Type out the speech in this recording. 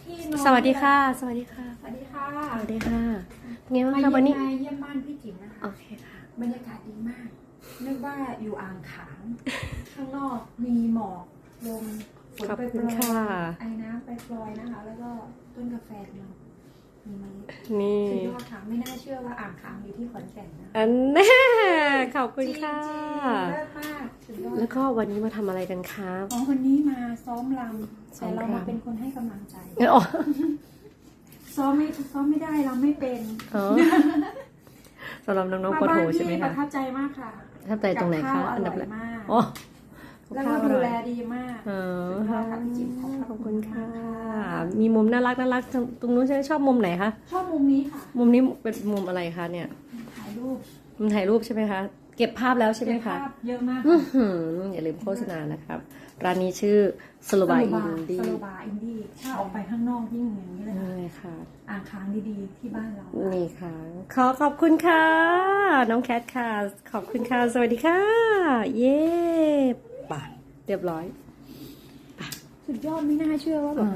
ที่นอนสวัสดีค่ะ สวัสดีค่ะ สวัสดีค่ะสวัสดีค่ะเป็นไงบ้างมาคะวันนี้เยี่ยมมาเยี่ยมบ้านพี่จิ๋มนะคะโอเคค่ะ บรรยากาศดีมาก นึกว่าอยู่อ่างขาง ข้างนอกมีหมอกลมฝนขอบไปคุโปณรยค่ะ ไอ้น้ำไปโปรยนะคะ แล้วก็ต้นกาแฟเรามีมานี่ สุดยอดค่ะไม่น่าเชื่อว่าอ่างขางอยู่ที่ขอนแก่นนะอันแน่ ขอบคุณค่ะจริงๆเลิศมากสุดยอดแล้วก็วันนี้มาทำอะไรกันครับอ๋อวันนี้มาซ้อมรำซ้อแต่มเรารำมาเป็นคนให้กำลังใจ อ๋อซ้อมไม่ซ้อมไม่ได้เราไม่เป็นอ๋อสำหรับน้องๆปมาโถบ้านใช่ไหมพี่ปคะระทับใจมากค่ะถ้าใจตรงไหนกับคะข้าวอันดับอแรร่อกยมากอ๋อแล้วข้าก็วอดูร่อยแลดีมากอ๋อสุดยอค่ะดค่ะพี่จิ๋มขอบขอบคุณค่ะมากมีมุมน่ารักน่ารักตรงนู้นใช่ไหมชอบมุมไหนคะ ชอบมุมนี้ค่ะ มุมนี้เป็นมุมอะไรคะเนี่ยถ่าย รูปมุมถ่ายรูปใช่ไหมคะ เก็บภาพแล้วใช่ไหมเก็บคะภาพเยอะมากอื้อหืออย่าลืมโฆษณานะครับ ร้านนี้ชื่อสโลบายอินดี้สโลบาอินดี้ถ้าออกไปข้างนอกยิ่งอย่างนี้เลยค่ะนี่ค่ะ อ่างค้างดีๆที่บ้านเรา นี่ค่ะ ขอขอบคุณค่ะ น้องแคทค่ะ ขอบคุณค่ะ สวัสดีค่ะ เย้ป่ะเรียบร้อย สุดยอดไม่น่าเชื่อว่าแบบ